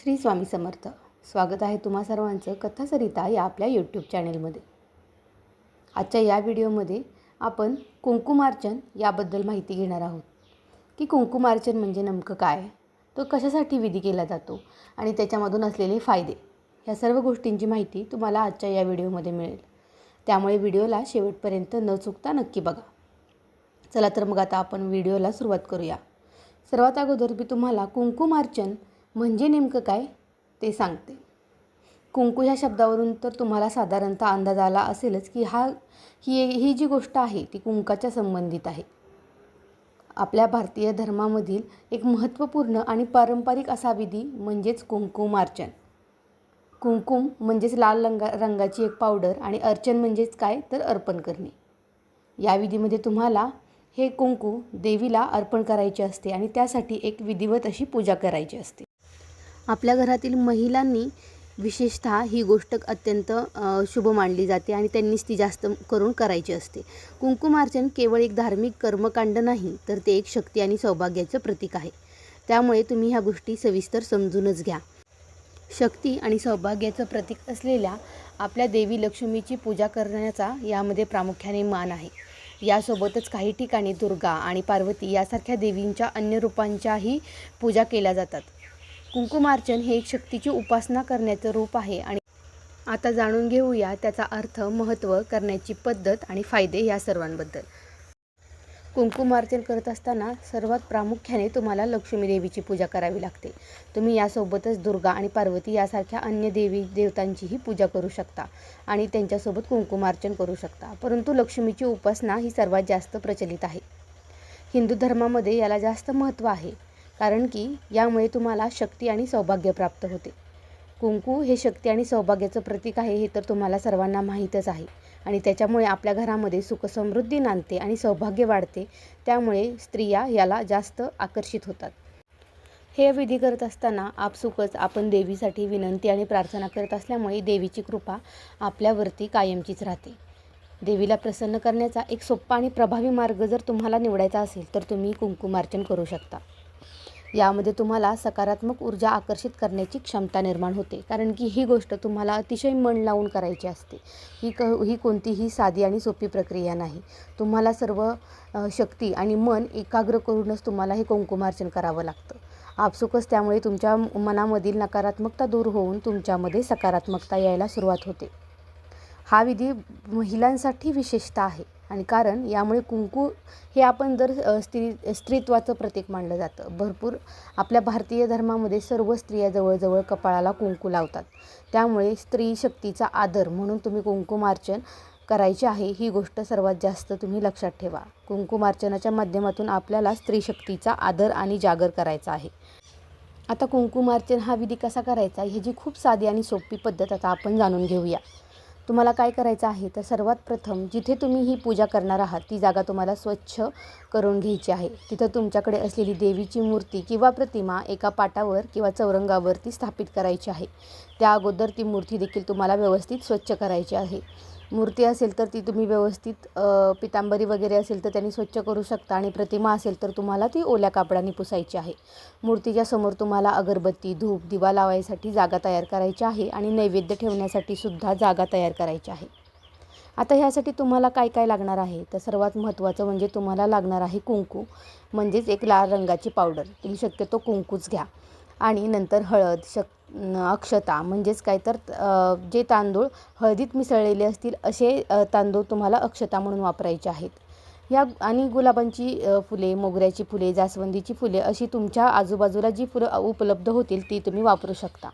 श्री स्वामी समर्थ. स्वागत आहे तुम्हा सर्वांचं कथासरिता या आपल्या यूट्यूब चॅनेलमध्ये आजच्या या व्हिडिओमध्ये आपण कुंकुमार्चन याबद्दल माहिती घेणार आहोत. की कुंकुमार्चन म्हणजे नेमकं काय? तो कशासाठी विधी केला जातो? आणि त्याच्यामधून असलेले फायदे? ह्या सर्व गोष्टींची माहिती तुम्हाला आजच्या या व्हिडिओमध्ये मिळेल. त्यामुळे व्हिडिओला शेवटपर्यंत न चुकता नक्की बघा. चला तर मग आता आपण व्हिडिओला सुरुवात करूया. सर्वात अगोदर मी तुम्हाला कुंकुमार्चन म्हणजे नेमकं काय? ते सांगते. कुंकू ह्या शब्दावरून तर तुम्हाला साधारणतः अंदाज आला असेलच की हा ही ही जी गोष्ट आहे ती कुंकाच्या संबंधित आहे. आपल्या भारतीय धर्मामधील एक महत्त्वपूर्ण आणि पारंपरिक असा विधी म्हणजेच कुंकुमार्चन कुंकुम म्हणजेच लाल रंगा रंगाची एक पावडर आणि अर्चन म्हणजेच काय? तर अर्पण करणे. या विधीमध्ये तुम्हाला हे कुंकू देवीला अर्पण करायचे असते आणि त्यासाठी एक विधिवत अशी पूजा करायची असते. आपल्या घरातील महिलांनी विशेषतः ही गोष्ट अत्यंत शुभ मानली जाते आणि त्यांनीच ती जास्त करून करायची असते. कुंकुमार्चन केवळ एक धार्मिक कर्मकांड नाही तर ते एक शक्ती आणि सौभाग्याचं प्रतीक आहे. त्यामुळे तुम्ही ह्या गोष्टी सविस्तर समजूनच घ्या. शक्ती आणि सौभाग्याचं प्रतीक असलेल्या आपल्या देवी लक्ष्मीची पूजा करण्याचा यामध्ये प्रामुख्याने मान आहे. यासोबतच काही ठिकाणी दुर्गा आणि पार्वती यासारख्या देवींच्या अन्य रूपांच्याही पूजा केल्या जातात. कुंकुमार्चन हे एक शक्तीची उपासना करण्याचं रूप आहे आणि आता जाणून घेऊया त्याचा अर्थ महत्त्व करण्याची पद्धत आणि फायदे या सर्वांबद्दल. कुंकुमार्चन करत असताना सर्वात प्रामुख्याने तुम्हाला लक्ष्मी देवीची पूजा करावी लागते. तुम्ही यासोबतच दुर्गा आणि पार्वती यासारख्या अन्य देवी देवतांचीही पूजा करू शकता आणि त्यांच्यासोबत कुंकुमार्चन करू शकता. परंतु लक्ष्मीची उपासना ही सर्वात जास्त प्रचलित आहे. हिंदू धर्मामध्ये याला जास्त महत्त्व आहे. कारण की यामुळे तुम्हाला शक्ती आणि सौभाग्य प्राप्त होते. कुंकू हे शक्ती आणि सौभाग्याचं प्रतीक आहे हे तर तुम्हाला सर्वांना माहीतच आहे. आणि त्याच्यामुळे आपल्या घरामध्ये सुखसमृद्धी नांदते आणि सौभाग्य वाढते. त्यामुळे स्त्रिया याला जास्त आकर्षित होतात. हे विधी करत असताना आपसुकच आपण देवीसाठी विनंती आणि प्रार्थना करत असल्यामुळे देवीची कृपा आपल्यावरती कायमचीच राहते. देवीला प्रसन्न करण्याचा एक सोप्पा आणि प्रभावी मार्ग जर तुम्हाला निवडायचा असेल तर तुम्ही कुंकुमार्चन करू शकता. यामध्ये तुम्हाला सकारात्मक ऊर्जा आकर्षित करण्याची क्षमता निर्माण होते. कारण की ही गोष्ट तुम्हाला अतिशय मन लावून करायची असते. ही क ही कोणतीही साधी आणि सोपी प्रक्रिया नाही. तुम्हाला सर्व शक्ती आणि मन एकाग्र करूनच तुम्हाला हे कुंकुमार्चन करावं लागतं. आपसुकच त्यामुळे तुमच्या मनामधील नकारात्मकता दूर होऊन तुमच्यामध्ये सकारात्मकता यायला सुरुवात होते. हा विधी महिलांसाठी विशेषता आहे. आणि कारण यामुळे कुंकू हे आपण जर स्त्री स्त्रीत्वाचं प्रतीक मानलं जातं. भरपूर आपल्या भारतीय धर्मामध्ये सर्व स्त्रिया जवळजवळ कपाळाला कुंकू लावतात. त्यामुळे स्त्री शक्तीचा आदर म्हणून तुम्ही कुंकुमार्चन करायचे आहे ही गोष्ट सर्वात जास्त तुम्ही लक्षात ठेवा. कुंकुमार्चनाच्या माध्यमातून आपल्याला स्त्री शक्तीचा आदर आणि जागर करायचा आहे. आता कुंकुमार्चन हा विधी कसा करायचा ह्याची खूप साधी आणि सोपी पद्धत आता आपण जाणून घेऊया. तुम्हाला काय करायचं आहे? तर सर्वात प्रथम जिथे तुम्ही ही पूजा करणार आहात ती जागा तुम्हाला स्वच्छ करून घ्यायची आहे. तिथं तुमच्याकडे असलेली देवीची मूर्ती किंवा प्रतिमा एका पाटावर किंवा चौरंगावरती स्थापित करायची आहे. त्या अगोदर ती मूर्ती देखील तुम्हाला व्यवस्थित स्वच्छ करायची आहे. मूर्ती असेल तर ती तुम्ही व्यवस्थित पितांबरी वगैरे असेल तर त्यांनी स्वच्छ करू शकता आणि प्रतिमा असेल तर तुम्हाला ती ओल्या कापडाने पुसायची आहे. मूर्तीच्या समोर तुम्हाला अगरबत्ती धूप दिवा लावायसाठी जागा तयार करायची आहे आणि नैवेद्य ठेवण्यासाठी सुद्धा जागा तयार करायची आहे. आता ह्यासाठी तुम्हाला काय काय लागणार आहे? तर सर्वात महत्त्वाचं म्हणजे तुम्हाला लागणार आहे कुंकू म्हणजेच एक लाल रंगाची पावडर. तुम्ही शक्यतो कुंकूच घ्या. आणि नंतर हळद शक अक्षता म्हणजेच काय तर जे तांदूळ हळदीत मिसळलेले असतील असे तांदूळ तुम्हाला अक्षता म्हणून वापरायचे आहेत. या आणि गुलाबांची फुले मोगऱ्याची फुले जास्वंदीची फुले अशी तुमच्या आजूबाजूला जी फुलं उपलब्ध होतील ती तुम्ही वापरू शकता.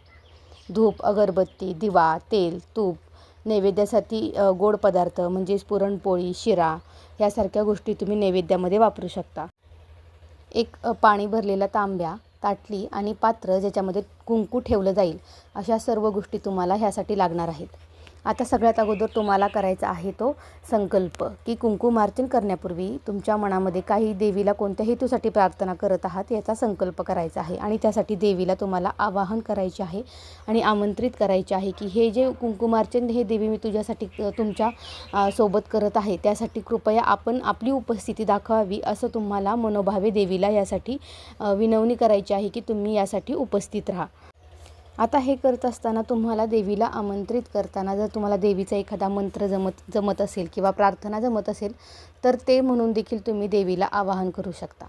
धूप अगरबत्ती दिवा तेल तूप नैवेद्यासाठी गोड पदार्थ म्हणजेच पुरणपोळी शिरा यासारख्या गोष्टी तुम्ही नैवेद्यामध्ये वापरू शकता. एक पाणी भरलेला तांब्या ताटली आणि पात्र ज्याच्यामध्ये कुंकू ठेवलं जाईल अशा सर्व गोष्टी तुम्हाला ह्यासाठी लागणार आहेत. आता सगळ्यात अगोदर तुम्हाला करायचा आहे तो संकल्प की कुंकुमार्चन करण्यापूर्वी तुमच्या मनामध्ये काही देवीला कोणत्या हेतूसाठी प्रार्थना करत आहात याचा संकल्प करायचा आहे. आणि त्यासाठी देवीला तुम्हाला आवाहन करायचे आहे आणि आमंत्रित करायचे आहे की हे जे कुंकुमार्चन हे देवी मी तुझ्यासाठी तुमच्यासोबत करत आहे त्यासाठी कृपया आपण आपली उपस्थिती दाखवावी असं तुम्हाला मनोभावे देवीला यासाठी विनवणी करायची आहे की तुम्ही यासाठी उपस्थित राहा. आता हे करत असताना तुम्हाला देवीला आमंत्रित करताना जर तुम्हाला देवीचा एखादा मंत्र जमत जमत असेल किंवा प्रार्थना जमत असेल तर ते म्हणून देखील तुम्ही देवीला आवाहन करू शकता.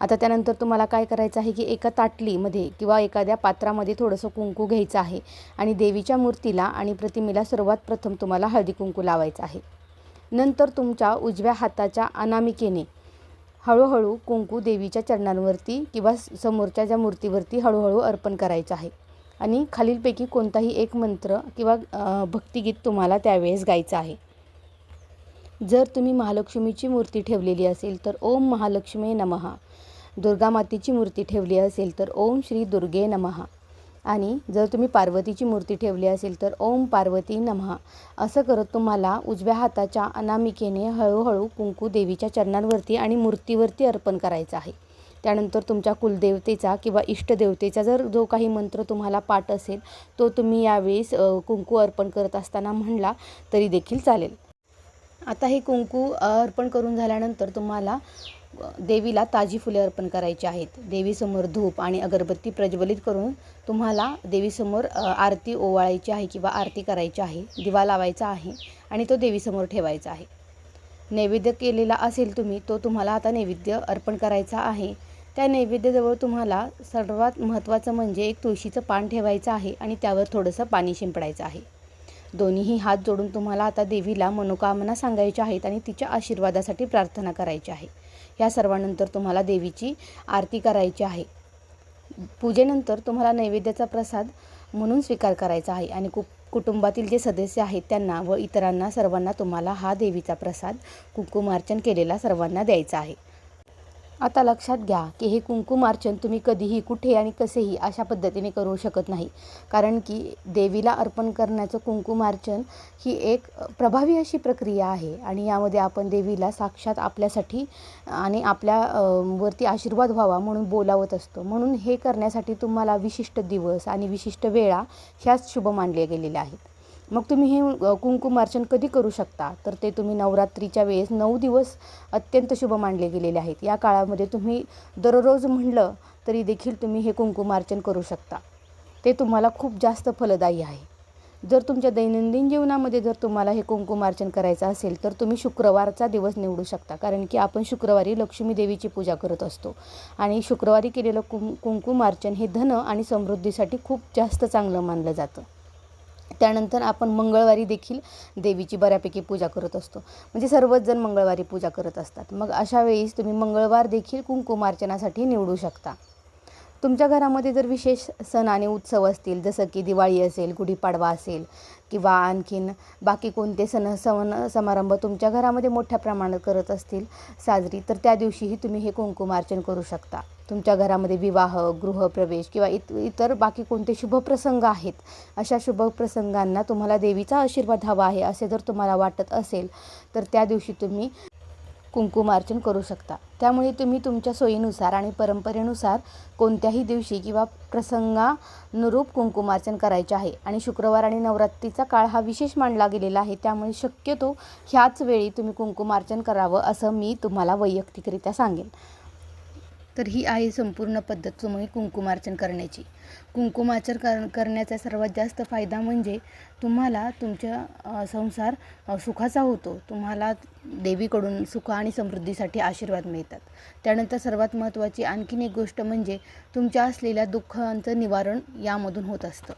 आता त्यानंतर तुम्हाला काय करायचं आहे की एका ताटलीमध्ये किंवा एखाद्या पात्रामध्ये थोडंसं कुंकू घ्यायचं आहे आणि देवीच्या मूर्तीला आणि प्रतिमेला सर्वात प्रथम तुम्हाला हळदी कुंकू लावायचं आहे. नंतर तुमच्या उजव्या हाताच्या अनामिकेने हळूहळू कुंकू देवीच्या चरणांवरती किंवा समोरच्या ज्या मूर्तीवरती हळूहळू अर्पण करायचं आहे. आणि खालीलपैकी कोणताही एक मंत्र किंवा भक्तिगीत तुम्हाला त्यावेळेस गायचं आहे. जर तुम्ही महालक्ष्मीची मूर्ती ठेवलेली असेल तर ओम महालक्ष्मी नमहा दुर्गा मातेची मूर्ती ठेवली असेल तर ओम श्री दुर्गे नमहा आणि जर तुम्ही पार्वतीची मूर्ती ठेवली असेल तर ओम पार्वती नमहा असं करत तुम्हाला उजव्या हाताच्या अनामिकेने हळूहळू कुंकू देवीच्या चरणांवरती आणि मूर्तीवरती अर्पण करायचं आहे. त्यानंतर तुमच्या कुलदेवतेचा किंवा इष्टदेवतेचा जर जो काही मंत्र तुम्हाला पाठ असेल तो तुम्ही यावेळेस कुंकू अर्पण करत असताना म्हणला तरी देखील चालेल. आता हे कुंकू अर्पण करून झाल्यानंतर तुम्हाला देवीला ताजी फुले अर्पण करायची आहेत. देवीसमोर धूप आणि अगरबत्ती प्रज्वलित करून तुम्हाला देवीसमोर आरती ओवाळायची आहे किंवा आरती करायची आहे दिवा लावायचा आहे आणि तो देवीसमोर ठेवायचा आहे. नैवेद्य केलेला असेल तुम्ही तो तुम्हाला आता नैवेद्य अर्पण करायचा आहे. त्या नैवेद्याजवळ तुम्हाला सर्वात महत्त्वाचं म्हणजे एक तुळशीचं पान ठेवायचं आहे आणि त्यावर थोडंसं पाणी शिंपडायचं आहे. दोन्हीही हात जोडून तुम्हाला आता देवीला मनोकामना सांगायच्या आहेत आणि तिच्या आशीर्वादासाठी प्रार्थना करायची आहे. या सर्वानंतर तुम्हाला देवीची आरती करायची आहे. पूजेनंतर तुम्हाला नैवेद्याचा प्रसाद म्हणून स्वीकार करायचा आहे आणि कु कुटुंबातील जे सदस्य आहेत त्यांना व इतरांना सर्वांना तुम्हाला हा देवीचा प्रसाद कुंकुमार्चन केलेला सर्वांना द्यायचा आहे. आता लक्षात घ्या की हे कुंकुमार्चन तुम्ही कधीही कुठे आणि कसेही अशा पद्धतीने करू शकत नाही. कारण की देवीला अर्पण करण्याचं कुंकुमार्चन ही एक प्रभावी अशी प्रक्रिया आहे आणि यामध्ये आपण देवीला साक्षात आपल्यासाठी आणि आपल्या वरती आशीर्वाद व्हावा म्हणून बोलावत असतो. म्हणून हे करण्यासाठी तुम्हाला विशिष्ट दिवस आणि विशिष्ट वेळा ह्याच शुभ मानल्या गेलेल्या आहेत. मग तुम्ही हे अ, कुंकुमार्चन कधी करू शकता? तर ते तुम्ही नवरात्रीच्या वेळेस नऊ दिवस अत्यंत शुभ मानले गेलेले आहेत. या काळामध्ये तुम्ही दररोज म्हणलं तरी देखील तुम्ही हे कुंकुमार्चन करू शकता. ते तुम्हाला खूप जास्त फलदायी आहे. जर तुमच्या दैनंदिन जीवनामध्ये जर तुम्हाला हे कुंकुमार्चन करायचं असेल तर तुम्ही शुक्रवारचा दिवस निवडू शकता. कारण की आपण शुक्रवारी लक्ष्मी देवीची पूजा करत असतो. आणि शुक्रवारी केलेलं कुं कुंकुमार्चन हे धन आणि समृद्धीसाठी खूप जास्त चांगलं मानलं जातं. त्यानंतर आपण मंगळवारी देखील देवीची बऱ्यापैकी पूजा करत असतो. म्हणजे सर्वच जण मंगळवारी पूजा करत असतात. मग अशा वेळीस तुम्ही मंगळवार देखील कुंकुमार्चनासाठी निवडू शकता. तुमच्या घरामध्ये जर विशेष सण आणि उत्सव असतील जसं की दिवाळी असेल गुढीपाडवा असेल किंवा आणखीन बाकी कोणते सण सण समारंभ तुमच्या घरामध्ये मोठ्या प्रमाणात करत असतील साजरी तर त्या दिवशीही तुम्ही हे कुंकुमार्चन करू शकता. तुमच्या घरामध्ये विवाह गृहप्रवेश किंवा इत इतर बाकी कोणते शुभप्रसंग आहेत अशा शुभप्रसंगांना तुम्हाला देवीचा आशीर्वाद हवा आहे असे जर तुम्हाला वाटत असेल तर त्या दिवशी तुम्ही कुंकुमार्चन करू शकता. त्यामुळे तुम्ही तुमच्या सोयीनुसार आणि परंपरेनुसार कोणत्याही दिवशी किंवा प्रसंगानुरूप कुंकुमार्चन करायचे आहे. आणि शुक्रवार आणि नवरात्रीचा काळ हा विशेष मांडला गेलेला आहे. त्यामुळे शक्यतो ह्याच वेळी तुम्ही कुंकुमार्चन करावं असं मी तुम्हाला वैयक्तिकरित्या सांगेन. तर ही आहे संपूर्ण पद्धत तुम्ही कुंकुमार्चन करण्याची. कुंकुमार्चन कर करण्याचा सर्वात जास्त फायदा म्हणजे तुम्हाला तुमच्या संसार सुखाचा होतो. तुम्हाला देवीकडून सुख आणि समृद्धीसाठी आशीर्वाद मिळतात. त्यानंतर सर्वात महत्त्वाची आणखीन एक गोष्ट म्हणजे तुमच्या असलेल्या दुःखांचं निवारण यामधून होत असतं.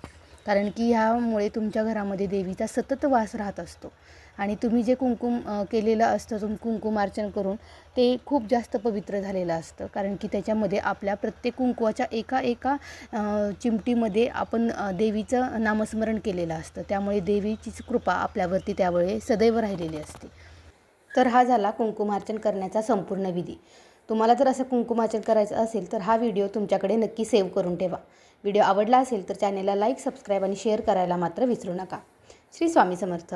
कारण की ह्यामुळे तुमच्या घरामध्ये देवीचा सतत वास राहत असतो. आणि तुम्ही जे कुंकुम केलेलं असतं तुम कुंकुमार्चन करून ते खूप जास्त पवित्र झालेलं असतं. कारण की त्याच्यामध्ये आपल्या प्रत्येक कुंकुवाच्या एका एका चिमटीमध्ये आपण देवीचं नामस्मरण केलेलं असतं. त्यामुळे देवीचीच कृपा आपल्यावरती त्यावेळी सदैव राहिलेली असते. तर हा झाला कुंकुमार्चन करण्याचा संपूर्ण विधी. तुम्हाला जर असं कुंकुमार्चन करायचं असेल तर हा व्हिडिओ तुमच्याकडे नक्की सेव्ह करून ठेवा. व्हिडिओ आवडला असेल तर चॅनेलला लाईक सबस्क्राईब आणि शेअर करायला मात्र विसरू नका. श्री स्वामी समर्थ.